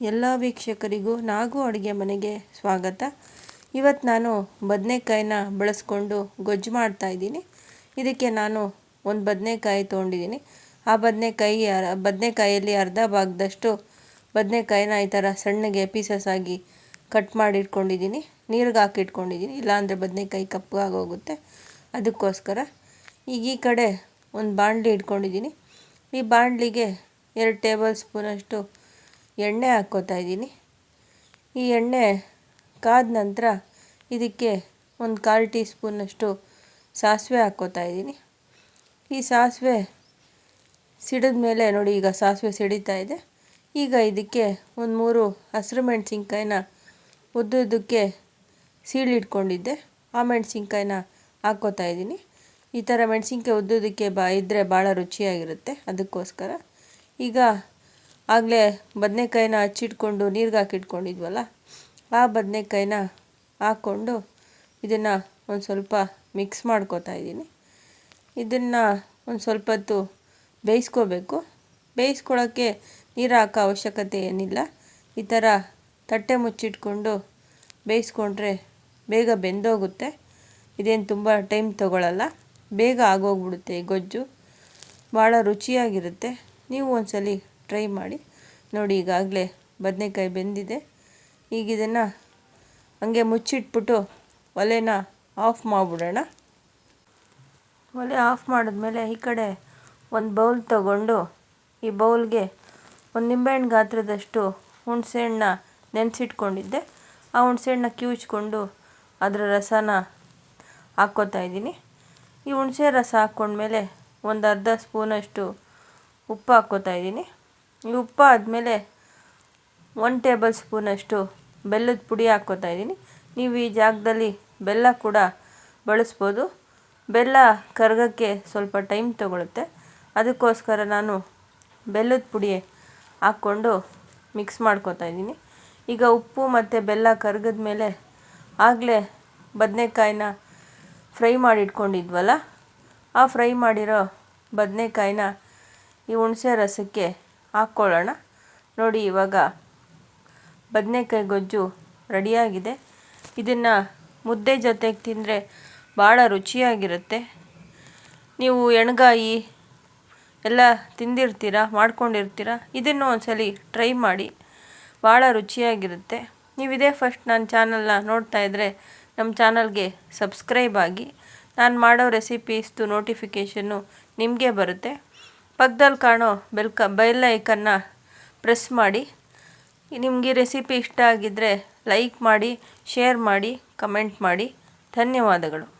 ಎಲ್ಲ ವೀಕ್ಷಕರಿಗೂ ನಾಗು ಅಡುಗೆ ಮನೆಗೆ ಸ್ವಾಗತ. ಇವತ್ತು ನಾನು ಬದನೆಕಾಯಿನ ಬಳಸ್ಕೊಂಡು ಗೊಜ್ಜು ಮಾಡ್ತಾಯಿದ್ದೀನಿ ಇದಕ್ಕೆ ನಾನು ಒಂದು ಬದನೆಕಾಯಿ ತೊಗೊಂಡಿದ್ದೀನಿ. ಆ ಬದನೆಕಾಯಿ ಬದನೆಕಾಯಲ್ಲಿ ಅರ್ಧ ಭಾಗದಷ್ಟು ಬದನೆಕಾಯಿನ ಈ ಥರ ಸಣ್ಣಗೆ ಪೀಸಸ್ ಆಗಿ ಕಟ್ ಮಾಡಿ ಇಟ್ಕೊಂಡಿದ್ದೀನಿ ನೀರಿಗೆ ಹಾಕಿ ಇಟ್ಕೊಂಡಿದ್ದೀನಿ ಇಲ್ಲಾಂದರೆ ಬದನೆಕಾಯಿ ಕಪ್ಪಗಾಗೋಗುತ್ತೆ ಅದಕ್ಕೋಸ್ಕರ ಈಗ ಈ ಕಡೆ ಒಂದು ಬಾಣಲಿ ಇಟ್ಕೊಂಡಿದ್ದೀನಿ. ಈ ಬಾಣಲಿಗೆ ಎರಡು ಟೇಬಲ್ ಸ್ಪೂನಷ್ಟು ಎಣ್ಣೆ ಹಾಕ್ಕೋತಾ ಇದ್ದೀನಿ. ಈ ಎಣ್ಣೆ ಕಾದ ನಂತರ ಇದಕ್ಕೆ ಒಂದು ಕಾಲು ಟೀ ಸ್ಪೂನಷ್ಟು ಸಾಸಿವೆ ಹಾಕ್ಕೋತಾ ಇದ್ದೀನಿ. ಈ ಸಾಸಿವೆ ಸಿಡಿದ ಮೇಲೆ ನೋಡಿ ಈಗ ಸಾಸಿವೆ ಸಿಡಿತಾ ಇದೆ. ಈಗ ಇದಕ್ಕೆ ಒಂದು ಮೂರು ಹಸಿರು ಮೆಣಸಿನ್ಕಾಯಿನ ಉದ್ದುದ್ದಕ್ಕೆ ಸೀಳಿಟ್ಕೊಂಡಿದ್ದೆ ಆ ಮೆಣಸಿನ್ಕಾಯಿನ ಹಾಕ್ಕೋತಾ ಇದ್ದೀನಿ. ಈ ಥರ ಮೆಣಸಿನ್ಕಾಯಿ ಉದ್ದುದಕ್ಕೆ ಬಾ ಇದ್ದರೆ ಭಾಳ ರುಚಿಯಾಗಿರುತ್ತೆ ಅದಕ್ಕೋಸ್ಕರ. ಈಗ ಆಗಲೇ ಬದನೆಕಾಯಿನ ಹಚ್ಚಿಟ್ಕೊಂಡು ನೀರಿಗೆ ಹಾಕಿಟ್ಕೊಂಡಿದ್ವಲ್ಲ ಆ ಬದನೆಕಾಯಿನ ಹಾಕ್ಕೊಂಡು ಇದನ್ನು ಒಂದು ಸ್ವಲ್ಪ ಮಿಕ್ಸ್ ಮಾಡ್ಕೋತಾ ಇದ್ದೀನಿ. ಇದನ್ನು ಒಂದು ಸ್ವಲ್ಪ ಹೊತ್ತು ಬೇಯಿಸ್ಕೋಬೇಕು. ಬೇಯಿಸ್ಕೊಳ್ಳೋಕ್ಕೆ ನೀರು ಹಾಕೋ ಅವಶ್ಯಕತೆ ಏನಿಲ್ಲ. ಈ ಥರ ತಟ್ಟೆ ಮುಚ್ಚಿಟ್ಕೊಂಡು ಬೇಯಿಸ್ಕೊಂಡ್ರೆ ಬೇಗ ಬೆಂದೋಗುತ್ತೆ. ಇದೇನು ತುಂಬ ಟೈಮ್ ತೊಗೊಳ್ಳಲ್ಲ ಬೇಗ ಆಗೋಗ್ಬಿಡುತ್ತೆ ಗೊಜ್ಜು. ಭಾಳ ರುಚಿಯಾಗಿರುತ್ತೆ. ನೀವು ಒಂದ್ಸಲಿ ಟ್ರೈ ಮಾಡಿ. ನೋಡಿ, ಈಗಾಗಲೇ ಬದನೆಕಾಯಿ ಬೆಂದಿದೆ. ಈಗ ಇದನ್ನು ಹಂಗೆ ಮುಚ್ಚಿಟ್ಬಿಟ್ಟು ಒಲೆನ ಆಫ್ ಮಾಡಿಬಿಡೋಣ. ಒಲೆ ಆಫ್ ಮಾಡಿದ್ಮೇಲೆ ಈ ಕಡೆ ಒಂದು ಬೌಲ್ ತಗೊಂಡು ಈ ಬೌಲ್ಗೆ ಒಂದು ನಿಂಬೆಹಣ್ಣು ಗಾತ್ರದಷ್ಟು ಹುಣಸೆಹಣ್ಣ ನೆನೆಸಿಟ್ಕೊಂಡಿದ್ದೆ. ಆ ಹುಣಸೆಹಣ್ಣ ಕಿವುಚ್ಕೊಂಡು ಅದರ ರಸನ ಹಾಕ್ಕೋತಾ ಇದ್ದೀನಿ. ಈ ಹುಣಸೆ ರಸ ಹಾಕ್ಕೊಂಡ್ಮೇಲೆ ಒಂದು ಅರ್ಧ ಸ್ಪೂನಷ್ಟು ಉಪ್ಪು ಹಾಕ್ಕೋತಾ ಇದ್ದೀನಿ. ಈ ಉಪ್ಪು ಆದಮೇಲೆ ಒನ್ ಟೇಬಲ್ ಸ್ಪೂನಷ್ಟು ಬೆಲ್ಲದ ಪುಡಿ ಹಾಕ್ಕೋತಾ ಇದ್ದೀನಿ. ನೀವು ಈ ಜಾಗದಲ್ಲಿ ಬೆಲ್ಲ ಕೂಡ ಬಳಸ್ಬೋದು. ಬೆಲ್ಲ ಕರಗೋಕ್ಕೆ ಸ್ವಲ್ಪ ಟೈಮ್ ತೊಗೊಳುತ್ತೆ. ಅದಕ್ಕೋಸ್ಕರ ನಾನು ಬೆಲ್ಲದ ಪುಡಿ ಹಾಕ್ಕೊಂಡು ಮಿಕ್ಸ್ ಮಾಡ್ಕೋತಾ ಇದ್ದೀನಿ. ಈಗ ಉಪ್ಪು ಮತ್ತು ಬೆಲ್ಲ ಕರಗಿದ ಮೇಲೆ ಆಗಲೇ ಬದನೆಕಾಯಿನ ಫ್ರೈ ಮಾಡಿ ಇಟ್ಕೊಂಡಿದ್ವಲ್ಲ ಆ ಫ್ರೈ ಮಾಡಿರೋ ಬದನೆಕಾಯಿನ ಈ ಹುಣಸೆ ರಸಕ್ಕೆ ಹಾಕ್ಕೊಳ್ಳೋಣ ನೋಡಿ, ಇವಾಗ ಬದನೆಕಾಯಿ ಗೊಜ್ಜು ರೆಡಿಯಾಗಿದೆ. ಇದನ್ನು ಮುದ್ದೆ ಜೊತೆಗೆ ತಿಂದರೆ ಭಾಳ ರುಚಿಯಾಗಿರುತ್ತೆ. ನೀವು ಎಣ್ಗಾಯಿ ಎಲ್ಲ ತಿಂದಿರ್ತೀರ, ಮಾಡ್ಕೊಂಡಿರ್ತೀರ, ಇದನ್ನು ಒಂದ್ಸಲಿ ಟ್ರೈ ಮಾಡಿ. ಭಾಳ ರುಚಿಯಾಗಿರುತ್ತೆ. ನೀವು ಇದೇ ಫಸ್ಟ್ ನನ್ನ ಚಾನಲ್ನ ನೋಡ್ತಾ ಇದ್ದರೆ ನಮ್ಮ ಚಾನಲ್ಗೆ ಸಬ್ಸ್ಕ್ರೈಬ್ ಆಗಿ. ನಾನು ಮಾಡೋ ರೆಸಿಪೀಸ್ದು ನೋಟಿಫಿಕೇಷನ್ನು ನಿಮಗೆ ಬರುತ್ತೆ. ಪಕ್ಕದಲ್ಲಿ ಕಾಣೋ ಬೆಲ್ಕ ಬೆಲ್ ಐಕನ್ನ ಪ್ರೆಸ್ ಮಾಡಿ. ನಿಮಗೆ ರೆಸಿಪಿ ಇಷ್ಟ ಆಗಿದ್ದರೆ ಲೈಕ್ ಮಾಡಿ, ಶೇರ್ ಮಾಡಿ, ಕಮೆಂಟ್ ಮಾಡಿ. ಧನ್ಯವಾದಗಳು.